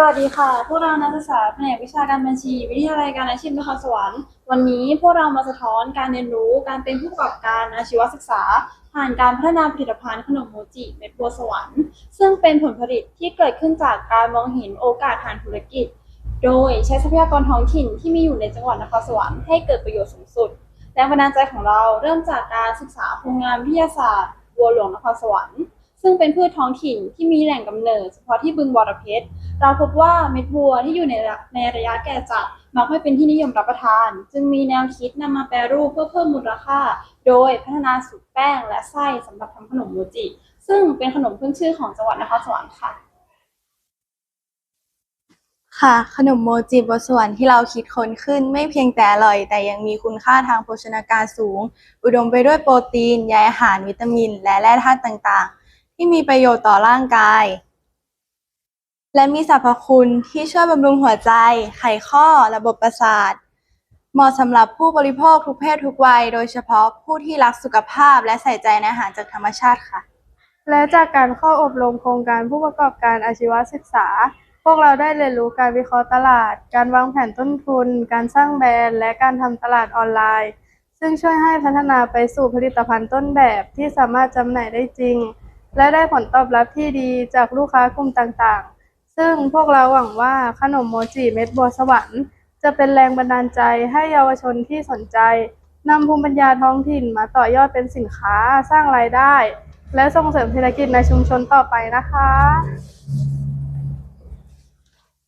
สวัสดีค่ะ พวกเรานักศึกษาแผนกวิชาการบัญชี วิทยาลัยการอาชีพนครสวรรค์ วันนี้พวกเรามาสะท้อนการเรียนรู้การเป็นผู้ประกอบการอาชีวศึกษา ผ่านการพัฒนาผลิตภัณฑ์ขนมโมจิเม็ดบัวสวรรค์ ซึ่งเป็นผลผลิตที่เกิดขึ้นจากการมองเห็นโอกาสทางธุรกิจ โดยใช้ทรัพยากรท้องถิ่นที่มีอยู่ในจังหวัดนครสวรรค์ให้เกิดประโยชน์สูงสุด แรงบันดาลใจของเราเริ่มจากการศึกษาโครงงานวิทยาศาสตร์บัวหลวงนครสวรรค์ ซึ่งเป็นพืชท้องถิ่นที่มีแหล่งกำเนิดเฉพาะที่บึงบอระเพชร เราพบว่าเม็ดบัวที่อยู่ในในระยะแก่จัดมักไม่เป็นที่นิยมรับประทาน จึงมีแนวคิดนำมาแปรรูปเพื่อเพิ่มมูลค่า โดยพัฒนาสูตรแป้งและไส้สำหรับทำขนมโมจิ ซึ่งเป็นขนมขึ้นชื่อของจังหวัดนครสวรรค์ค่ะ ค่ะ ขนมโมจิบนสวรรค์ที่เราคิดค้นขึ้นไม่เพียงแต่อร่อย แต่ยังมีคุณค่าทางโภชนาการสูง อุดมไปด้วยโปรตีนใยอาหารวิตามิน และแร่ธาตุต่างๆ ที่มีประโยชน์ต่อร่างกาย และมีสรรพคุณที่ช่วยบำรุงหัวใจ ไขข้อ ระบบประสาท เหมาะสำหรับผู้บริโภคทุกเพศทุกวัย โดยเฉพาะผู้ที่รักสุขภาพและใส่ใจในอาหารจากธรรมชาติค่ะ และจากการเข้าอบรมโครงการผู้ประกอบการอาชีวศึกษา พวกเราได้เรียนรู้การวิเคราะห์ตลาด การวางแผนต้นทุน การสร้างแบรนด์ และการทำตลาดออนไลน์ ซึ่งช่วยให้พัฒนาไปสู่ผลิตภัณฑ์ต้นแบบที่สามารถจำหน่ายได้จริง และได้ผลตอบรับที่ดีจากลูกค้ากลุ่มต่างๆ ซึ่งพวกเราหวังว่าขนมโมจิเม็ดบัวสวรรค์ จะเป็นแรงบันดาลใจให้เยาวชนที่สนใจนำภูมิปัญญาท้องถิ่นมาต่อยอดเป็นสินค้าสร้างรายได้ และส่งเสริมเศรษฐกิจในชุมชนต่อไปนะคะ